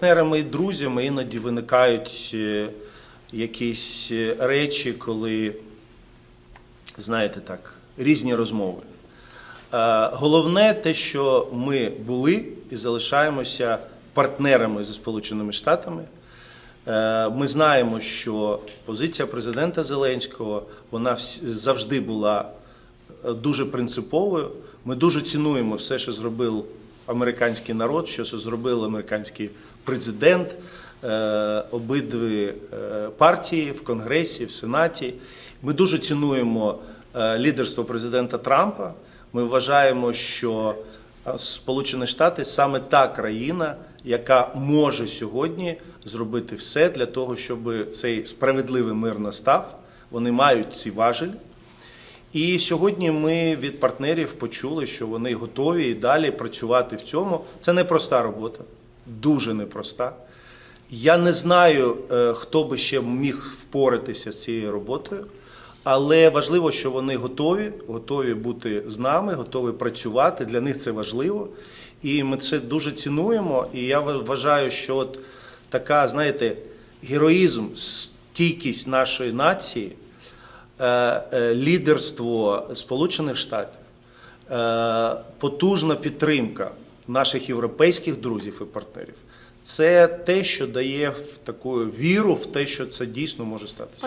партнерами і друзями іноді виникають е, якісь е, речі, коли, знаєте так, різні розмови. Е, Головне те, що ми були і залишаємося партнерами зі Сполученими Штатами. Ми знаємо, що позиція президента Зеленського вона завжди була дуже принциповою. Ми дуже цінуємо все, що зробив американський народ, що зробив американський президент, е, обидві е, партії в Конгресі, в Сенаті. Ми дуже цінуємо е, лідерство президента Трампа. Ми вважаємо, що Сполучені Штати саме та країна, яка може сьогодні зробити все для того, щоб цей справедливий мир настав. Вони мають ці важелі. І сьогодні ми від партнерів почули, що вони готові і далі працювати в цьому. Це непроста робота, дуже непроста. Я не знаю, е, хто би ще міг впоратися з цією роботою, але важливо, що вони готові, готові бути з нами, готові працювати. Для них це важливо. І ми це дуже цінуємо. І я вважаю, що от така, знаєте, героїзм, стійкість нашої нації е, е, лідерство Сполучених Штатів, потужна підтримка наших європейських друзів і партнерів. Це те, що дає таку віру в те, що це дійсно може статися.